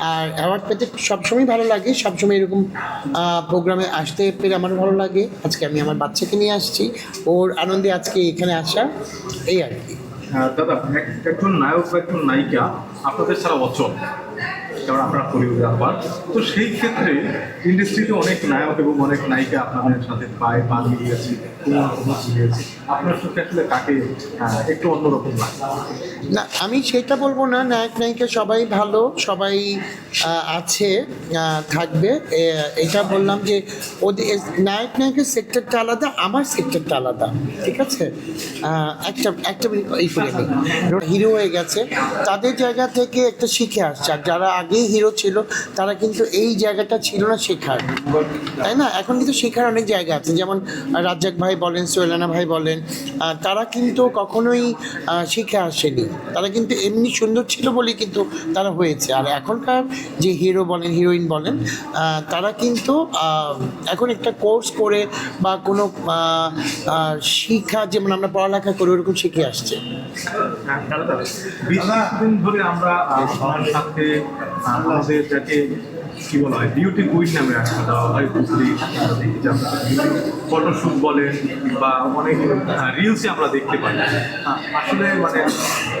আর award পেতে সবসময় ভালো লাগে, সবসময় এরকম প্রোগ্রামে আসতে পেরে আমারও ভালো লাগে। আজকে আমি আমার বাচ্চাকে নিয়ে আসছি। ওর আনন্দে আজকে এখানে আসা, এই আর কি। দাদা এক- একজন নায়ক বা একজন নায়িকা আপনাদের ছাড়া অচল কারণ আপনারা কোরিওগ্রাফার তো সেই ক্ষেত্রে ইন্ডাস্ট্রিতে অনেক নায়ক এবং অনেক নায়িকা আপনাদের সাথে পায়ে পা মিলিয়েছে আপনার চোখে আসলে কাকে একটু অন্যরকম লাগে। না, আমি সেটা বলব না, নায়ক, নায়িকা সবাই ভালো, সবাই আছে থাকবে। এটা বললাম যে ওদের, নায়ক, নায়কের সেক্টরটা আলাদা, আমার সেক্টরটা আলাদা, ঠিক আছে? একটা একটা এই হিরো হয়ে গেছে, তাদের জায়গা থেকে একটা শিখে আসছে, আর যারা আগেই হিরো ছিল তারা কিন্তু এই জায়গাটা ছিল না শেখার। তাই না? এখন কিন্তু শেখার অনেক জায়গা আছে যেমন রাজ্জাক ভাই বলেন সোয়েলানা ভাই বলেন তারা কিন্তু কখনোই শিখে আসেনি। তারা কিন্তু এমনি সুন্দর ছিল বলেই কিন্তু তারা হয়েছে। আর এখনকার যে হিরো বলেন হিরোইন বলেন তারা কিন্তু এখন একটা কোর্স করে বা কোনো শিক্ষা যেমন আমরা পড়ালেখা করে ওরকম শিখে আসছে। হ্যাঁ, বিশ। দিন ধরে আমরা সাথে আমাদের যাকে কি বলা হয়? বিউটি কুইন নামে একটা দেওয়া হয় বুঝলি? ফটোশ্যুট বলেন বা অনেক রিলসে আমরা দেখতে পাই। আসলে মানে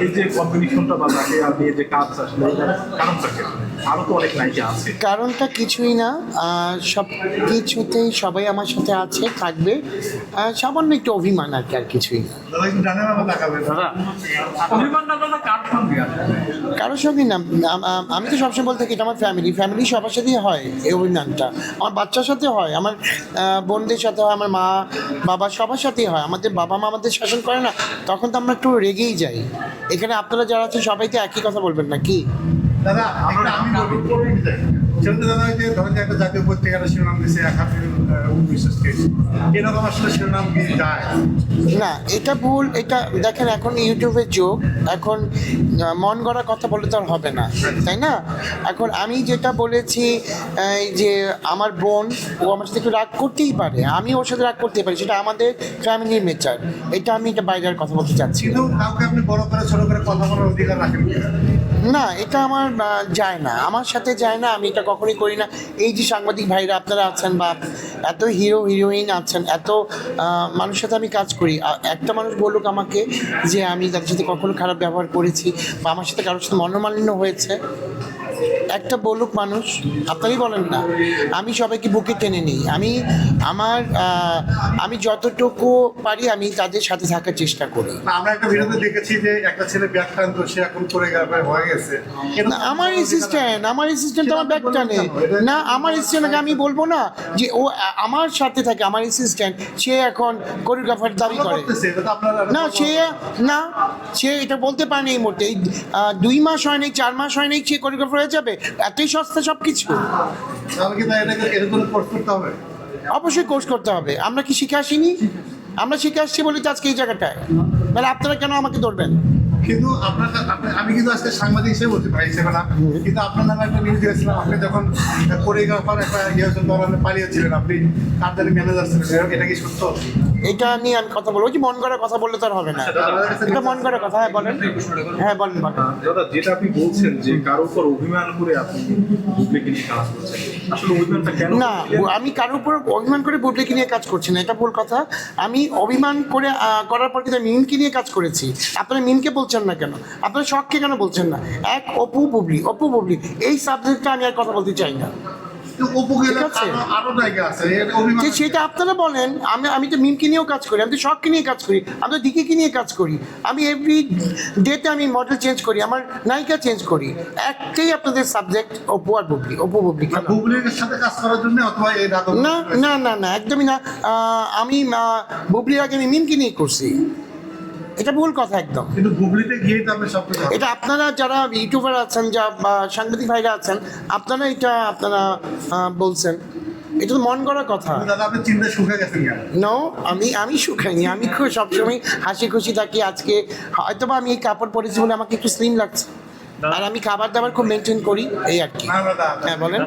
এই যে কম্বিনেশনটা বা তাকে আর নিয়ে যে কাজ আসলে এটার কারণটা আরও তো অনেক নায়িকা আছে। কারণটা কিছুই না। সব কিছুতেই সবাই আমার সাথে আছে থাকবে। সামান্য একটু অভিমান আর কি আর কিছুই না। কারোর সঙ্গে না আম- তো সবসময় বলতে থাকি এটা আমার ফ্যামিলি ফ্যামিলি সবার সাথেই হয় এই অভিযানটা। আমার বাচ্চার সাথে হয়, আমার বোনদের সাথে হয়, আমার মা, বাবা সবার সাথেই হয়। আমাদের বাবা মা আমাদের শাসন করে না, তখন তো আমরা একটু রেগেই যাই। এখানে আপনারা যারা আছেন সবাই তো একই কথা বলবেন না কি দাদা, আমরা আমি সেটা দাদা যে ধরেন যে একটা জাতীয় পত্রিকার শিরোনাম দিচ্ছে এক উনবিশ্বাস এরকম আসলে শিরোনাম কি যায়? না এটা ভুল এটা দেখেন এখন ইউটিউবের যুগ এখন মন গড়া কথা বলে তো আর হবে না তাই না? এখন আমি যেটা বলেছি এই যে আমার বোন ও আমার সাথে একটু রাগ করতেই পারে আমি ওর সাথে রাগ করতেই পারি সেটা আমাদের ফ্যামিলির নেচার এটা আমি এটা বাইরের কথা বলতে চাচ্ছি। কিন্তু কাউকে আপনি বড় করে ছোট করে কথা বলার অধিকার রাখেন না এটা আমার যায় না আমার সাথে যায় না আমি এটা কখনোই করি না। এই যে সাংবাদিক ভাইরা আপনারা আছেন বা এত হিরো, হিরোইন আছেন, এত মানুষের সাথে আমি কাজ করি। একটা মানুষ বলুক আমাকে যে আমি তাদের সাথে কখনো খারাপ ব্যবহার করেছি বা আমার সাথে কারোর সাথে মনোমালিন্য হয়েছে। একটা বলুক মানুষ আপনারই বলেন না। আমি সবাইকে বুকে টেনে নিই। আমি আমার আমি যতটুকু পারি আমি তাদের সাথে থাকার চেষ্টা করি। আমরা একটা ভিডিওতে দেখেছি যে একটা ছেলে ব্যাখ্যান্ত সে এখন করে গেছে হয়ে গেছে। না আমার অ্যাসিস্ট্যান্ট আমার অ্যাসিস্ট্যান্ট আমার ব্যাগ টানে না আমার অ্যাসিস্ট্যান্টকে আমি বলব না যে ও আমার সাথে থাকে আমার অ্যাসিস্ট্যান্ট সে এখন কোরিওগ্রাফার দাবি করে। না সে না সে এটা বলতে পারেনি এই মুহূর্তে। এই দুই মাস হয়নি চার মাস হয়নি সে কোরিওগ্রাফার হয়ে যাবে। এতই সস্তা সব কিছু অবশ্যই কোর্স করতে হবে। আমরা কি শিখে আসিনি? আমরা শিখে আসছি বলি তো আজকে এই জায়গাটায়। তাহলে আপনারা কেন আমাকে ধরবেন? কিন্তু আপনার আমি কিন্তু আজকে সাংবাদিক হিসেবে বলছি ভাই হিসেবে না। কিন্তু আপনার নামে একটা নিউজ দিয়েছিলাম আপনি যখন কোরিওগ্রাফার একটা ইয়ে হয়েছিল তখন আপনি পালিয়েছিলেন আপনি কারদারি ম্যানেজার ছিলেন। এটা কি সত্য? এটা নিয়ে আমি কথা বলব। যে মন করা কথা বললে তো আর হবে না। এটা মন করা কথা হ্যাঁ বলেন। হ্যাঁ বলেন বলেন। দাদা যেটা আপনি বলছেন যে কারোর উপর অভিমান করে আপনি বুবলিকে নিয়ে কাজ করছেন আসলে অভিমানটা কেন না আমি কারোর উপর অভিমান করে বুবলিকে নিয়ে কাজ করছি না এটা ভুল কথা। আমি অভিমান করে করার পর কিন্তু আমি মিনকে নিয়ে কাজ করেছি। আপনারা মিনকে বলছেন না কেন? আপনারা শখকে কেন বলছেন না? এক অপু বুবলি অপু বুবলি এই সাবজেক্টটা আমি আর কথা বলতে চাই না। সেটা আপনারা বলেন আমি আমি তো মিমকে নিয়েও কাজ করি আমি তো শখকে নিয়ে কাজ করি আমি তো দিকে নিয়ে কাজ করি আমি এভরি ডেতে আমি মডেল চেঞ্জ করি আমার নায়িকা চেঞ্জ করি একটাই আপনাদের সাবজেক্ট অপু আর বুবলি অপু বুবলি সাথে কাজ করার জন্য না না না না একদমই না। আমি বুবলির আগে আমি মিমকে নিয়ে করছি। এটা ভুল কথা একদম। কিন্তু বুবলিতে গিয়েই তো সব কিছু এটা আপনারা যারা ইউটিউবার আছেন যা সাংবাদিক ভাইরা আছেন আপনারা এটা আপনারা বলছেন। এটা তো মন করার কথা। চিন্তা শুকে গেছেন কেন? নো আমি আমি শুকাইনি আমি খুব সবসময় হাসি খুশি থাকি আজকে। হয়তো বা আমি এই কাপড় পরেছি বলে আমাকে একটু স্লিম লাগছে। আর আমি খাবার দাবার খুব মেনটেন করি এই আর কি। হ্যাঁ, বলেন।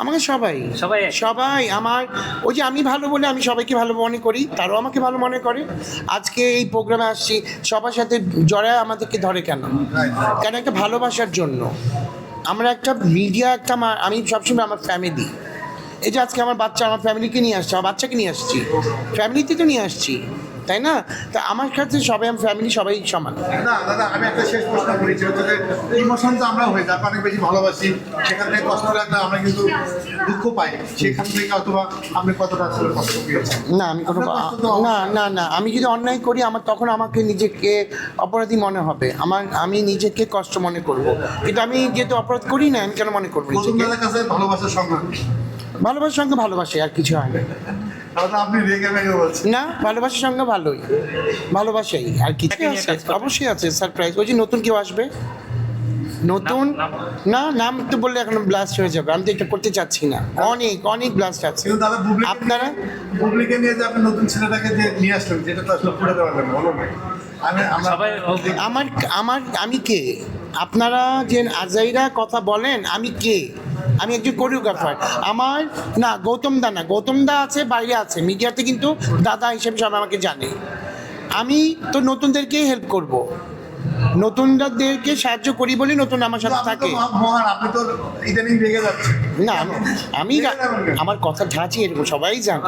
আমাকে সবাই। সবাই সবাই আমার ওই যে আমি ভালো বলে আমি সবাইকে ভালো মনে করি তারাও আমাকে ভালো মনে করে। আজকে এই প্রোগ্রামে আসছি সবার সাথে জড়ায় আমাদেরকে ধরে কেন? কেন একটা ভালোবাসার জন্য? আমরা একটা মিডিয়া একটা আমি সবসময় আমার ফ্যামিলি এই যে আজকে আমার বাচ্চা আমার ফ্যামিলিকে নিয়ে আসছে আমার বাচ্চাকে নিয়ে আসছি। ফ্যামিলিতে তো নিয়ে আসছি। তাই না? তা আমার কাছে সবাই আমার ফ্যামিলি সবাই সমান। না দাদা আমি একটা শেষ প্রশ্ন হচ্ছে যে ইমোশন তো আমরা হয়ে যাকে অনেক বেশি ভালোবাসি। সেখান থেকে কষ্ট লাগলে আমরা কিন্তু দুঃখ পাই। সেখান থেকে অথবা আপনি কতটা আসলে কষ্ট পেয়েছেন? না আমি কোনো না না না আমি যদি অন্যায় করি আমার তখন আমাকে নিজেকে অপরাধী মনে হবে। আমার আমি নিজেকে কষ্ট মনে করব। কিন্তু আমি যেহেতু অপরাধ করি না আমি কেন মনে করব ভালোবাসার সংগ্রাম? ভালোবাসার সঙ্গে ভালোবাসে আর কিছু হয় না। তাহলে আপনি রেগে রেগে বলছেন। না ভালোবাসার সঙ্গে ভালোই। ভালোবাসাই আর কিছু আছে অবশ্যই আছে সারপ্রাইজ ওই যে নতুন কেউ আসবে? নতুন? না নাম তো বললে এখন ব্লাস্ট হয়ে যাবে। আমি তো এটা করতে চাচ্ছি না। অনেক অনেক ব্লাস্ট আছে। আপনারা? বুবলিকে নিয়ে যে আপনি নতুন ছেলেটাকে যে নিয়ে আসলেন যেটা তো আসলে পুরো দেওয়া যাবে বলো আমার আমার আমি কে? আপনারা যে আজাইরা কথা বলেন আমি কে? আমি একজন কোরিওগ্রাফার আমার না গৌতম দা না গৌতম দা আছে বাইরে আছে। মিডিয়াতে কিন্তু দাদা হিসেবে সবাই আমাকে জানে। আমি তো নতুনদেরকে হেল্প করব। নতুনদেরকে সাহায্য করি বলে নতুন আমার সাথে থাকে। আপনি তো ইদানিং রেগে যাচ্ছেন। না আমি- আমি আমার কথা ধাঁচি এরকম সবাই জানে।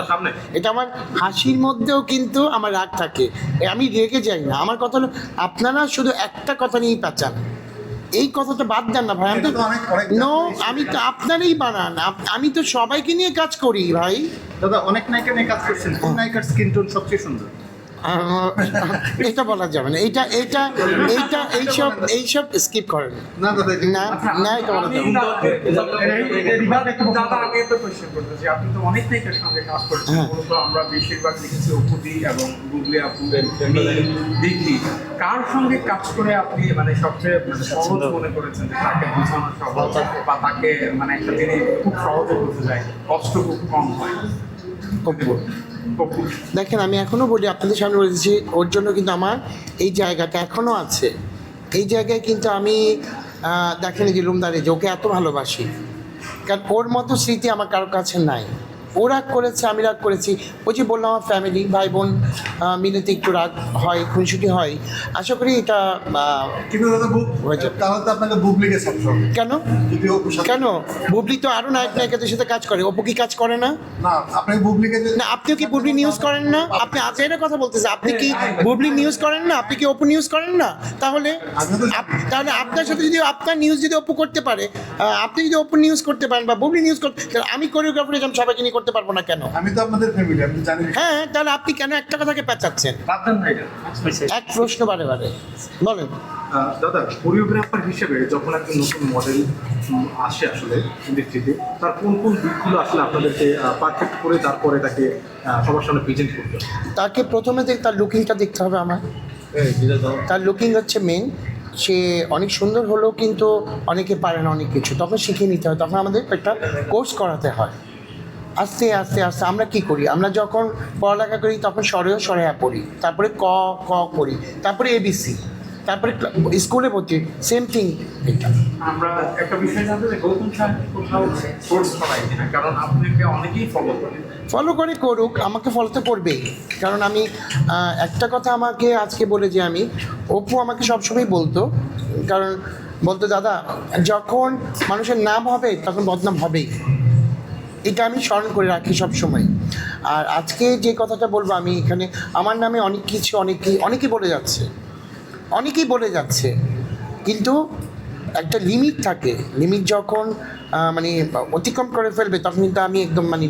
এটা আমার হাসির মধ্যেও কিন্তু আমার রাগ থাকে। আমি রেগে যাই না। আমার কথা হলো আপনারা শুধু একটা কথা নিয়েই পেঁচান এই কথাটা বাদ দেন না ভাই আমি তো নো আমি তো আপনারই বানান। আমি তো সবাইকে নিয়ে কাজ করি ভাই। দাদা অনেক নায়িকা নিয়ে কাজ করছেন। কোন নায়িকার স্কিন টোন সবচেয়ে সুন্দর? এটা বলা যাবে না। এইটা এইটা এইটা এইসব এইসব স্কিপ করেন। না দাদা না না এটা বলা যাবে না। দাদা আমি একটা কোয়েশ্চেন করতেছি আপনি তো অনেক নায়িকার সঙ্গে কাজ করছেন। হ্যাঁ। আমরা বেশিরভাগ দেখেছি অপুদি এবং গুগলি আপু দিদি কার সঙ্গে কাজ করে আপনি মানে সবচেয়ে মানে সহজ মনে করেছেন যে তাকে বোঝানো সহজ বা তাকে মানে একটা জিনিস খুব সহজে বুঝে যায় কষ্ট খুব কম হয়? অপু। দেখেন, আমি এখনও বলি, আপনাদের সামনে বলেছি ওর জন্য কিন্তু আমার এই জায়গাটা এখনও আছে। এই জায়গায় কিন্তু আমি দেখেন যে রুমদারে যে ওকে এত ভালোবাসি। কারণ ওর মতো স্মৃতি আমার কারোর কাছে নাই। ও রাগ করেছে আমি রাগ করেছি। ওই যে বললাম আমার ফ্যামিলি ভাই বোন মিলেতে একটু রাগ হয় খুনসুটি হয়। আশা করি এটা আহ, কিন্তু দাদা হয়ে যাবে। তাহলে তো আপনাকে বুবলিকে কেন? কেন? বুবলি তো আরও নায়ক নায়িকাদের সাথে কাজ করে। অপু কি কাজ করে না? না আপনি বুবলিকে না আপনিও কি বুবলি নিউজ করেন না? আপনি আজের কথা বলতেছেন আপনি কি বুবলি নিউজ করেন না? আপনি কি অপু নিউজ করেন না? তাহলে তাহলে আপনার সাথে যদি আপনার নিউজ যদি অপু করতে পারে আপনি যদি অপু নিউজ করতে পারেন বা বুবলি নিউজ করতে আমি কোরিওগ্রাফার সবাইকে নিয়ে করতে পারব না কেন? আমি তো আপনাদের ফ্যামিলি আপনি জানেন হ্যাঁ তাহলে আপনি কেন একটা কথাকে পেঁচাচ্ছেন বাদ দেন না এক প্রশ্ন বারে বারে। বলেন। দাদা কোরিওগ্রাফার হিসেবে যখন একটা নতুন মডেল আসে আসলে ইন্ডাস্ট্রিতে তার কোন কোন দিকগুলো আসলে আপনাদেরকে পারফেক্ট করে তারপরে তাকে সবার সামনে প্রেজেন্ট করতে তাকে প্রথমে দেখ তার লুকিংটা দেখতে হবে আমার। তার লুকিং হচ্ছে মেন সে অনেক সুন্দর হলেও কিন্তু অনেকে পারে না অনেক কিছু। তখন শিখিয়ে নিতে হয়। তখন আমাদের একটা কোর্স করাতে হয়। আস্তে আস্তে আস্তে আমরা কি করি? আমরা যখন পড়ালেখা করি তখন স্বরেও স্বরে পড়ি। তারপরে ক ক করি। তারপরে এবিসি তারপরে ক্লা- স্কুলে ভর্তি সেম থিং এটা আমরা একটা বিষয় জানতে গৌতম কোথাও কোর্স করাই কিনা? কারণ আপনাকে অনেকেই ফলো করে। ফলো করে করুক আমাকে ফলো তো করবেই। কারণ আমি একটা কথা আমাকে আজকে বলে যে আমি অপু আমাকে সবসময় বলতো। কারণ বলতো দাদা যখন মানুষের নাম হবে তখন বদনাম হবেই। এটা আমি স্মরণ করে রাখি সব সময় আর আজকে যে কথাটা বলব আমি এখানে, আমার নামে অনেক কিছু অনেকেই অনেকেই বলে যাচ্ছে। অনেকেই বলে যাচ্ছে। কিন্তু একটা লিমিট থাকে। লিমিট যখন মানে অতিক্রম করে ফেলবে, তখন কিন্তু আমি একদম মানে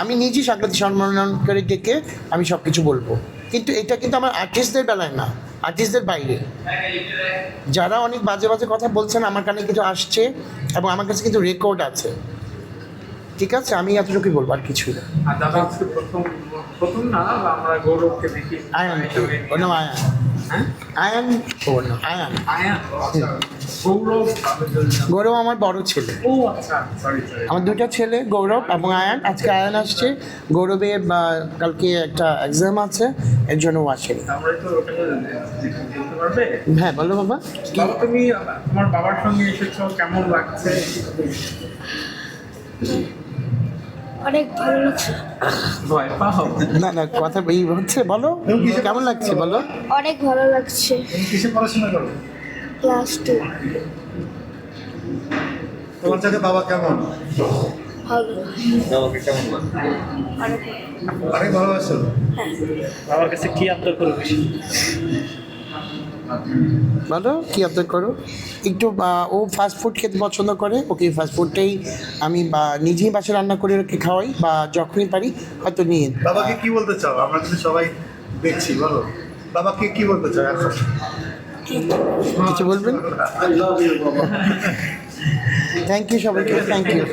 আমি নিজেই স্বাগত সম্মান করে ডেকে আমি সব কিছু বলব। কিন্তু এটা কিন্তু আমার আর্টিস্টদের বেলায় না আর্টিস্টদের বাইরে। যারা অনেক বাজে বাজে কথা বলছেন, আমার কানে কিছু আসছে এবং আমার কাছে কিন্তু রেকর্ড আছে। ঠিক আছে আমি এতটুকুই বলব আর কিছুই না। দাদা প্রথম প্রথম না আমরা গৌরবকে দেখি? আয়ান হ্যাঁ? আয়ান ও না আয়ান। আয়ান গৌরব গৌরব আমার বড় ছেলে। ও আচ্ছা সরি সরি আমার দুটো ছেলে গৌরব এবং আয়ান। আজকে আয়ান আসছে। গৌরবে কালকে একটা এক্সাম আছে এর জন্য ও আসেনি। হ্যাঁ বলো বাবা। বাবা তুমি তোমার বাবার সঙ্গে এসেছ কেমন লাগছে? অনেক ভালো লাগছে। ভয় পাও? না না কথা এই হচ্ছে বলো। কেমন লাগছে বলো? অনেক ভালো লাগছে। কিসে পড়াশোনা করো? ক্লাস টু তোমার সাথে বাবা কেমন? ভালো। বাবাকে কেমন লাগে অনেক অনেক ভালোবাসো। বাবার কাছে কি আবদার করো বেশি বলো কি আবদার করো? একটু ও ফাস্ট ফুড খেতে পছন্দ করে ওকে ফাস্ট ফুডটাই আমি বা নিজেই বাসে রান্না করে ওকে খাওয়াই বা যখনই পারি হয়তো নিয়ে বাবাকে কি বলতে চাও? আমরা কিন্তু সবাই দেখছি বলো। বাবাকে কি বলতে চাও এখন? কিছু বলবেন? আই লাভ ইউ বাবা থ্যাংক ইউ সবাইকে থ্যাংক ইউ